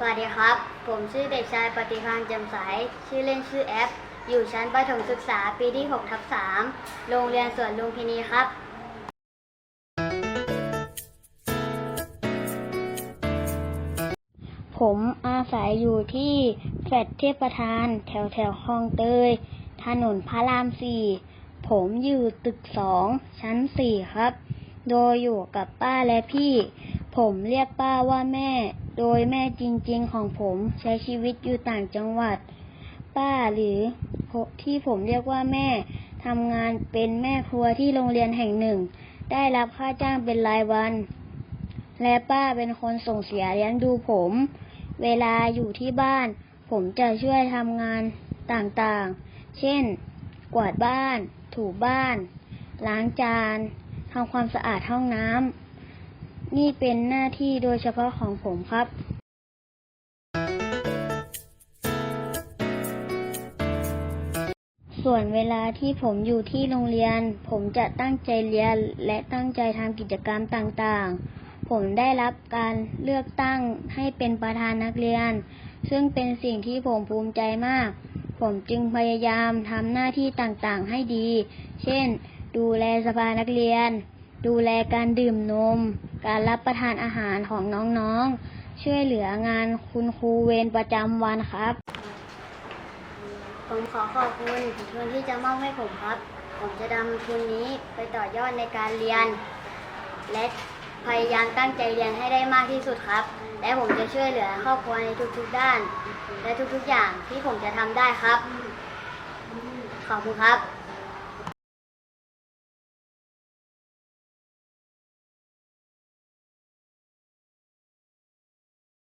สวัสดีครับ ผมชื่อเด็กชายปฏิพันธ์จำใสชื่อเล่นชื่อแอป อยู่ชั้นประถมศึกษาปีที่6ทับ3โรงเรียนสวนลุมพินีครับ ผมอาศัยอยู่ที่แฟลตเทพประธานแถวแถวคลองเตย ถนนพระรามสี่ ผมอยู่ตึกสองชั้นสี่ครับ โดยอยู่กับป้าและพี่ ผมเรียกป้าว่าแม่ โดยแม่จริงๆของผมใช้ชีวิตอยู่ต่างจังหวัด ป้าหรือที่ผมเรียกว่าแม่ทำงานเป็นแม่ครัวที่โรงเรียนแห่งหนึ่ง ได้รับค่าจ้างเป็นรายวัน และป้าเป็นคนส่งเสียเลี้ยงดูผม เวลาอยู่ที่บ้าน ผมจะช่วยทำงานต่างๆ เช่น กวาดบ้าน ถูบ้าน ล้างจานทำความสะอาดห้องน้ำ นี่เป็นหน้าที่โดยเฉพาะของผมครับส่วนเวลาที่ผมอยู่ที่โรงเรียน ผมจะตั้งใจเรียนและตั้งใจทำกิจกรรมต่างๆ ผมได้รับการเลือกตั้งให้เป็นประธานนักเรียน ซึ่งเป็นสิ่งที่ผมภูมิใจมาก ผมจึงพยายามทำหน้าที่ต่างๆ ให้ดี เช่น ดูแลสภานักเรียน ดูแลการดื่มนม การรับประทานอาหารของน้องๆ ช่วยเหลืองานคุณครูเวรประจำวันครับ ผมขอขอบคุณทุนที่จะมอบให้ผมครับ ผมจะนำทุนนี้ไปต่อยอดในการเรียน และพยายามตั้งใจเรียนให้ได้มากที่สุดครับ และผมจะช่วยเหลือครอบครัวในทุกๆด้าน และทุกๆอย่างที่ผมจะทำได้ครับ ขอบคุณครับ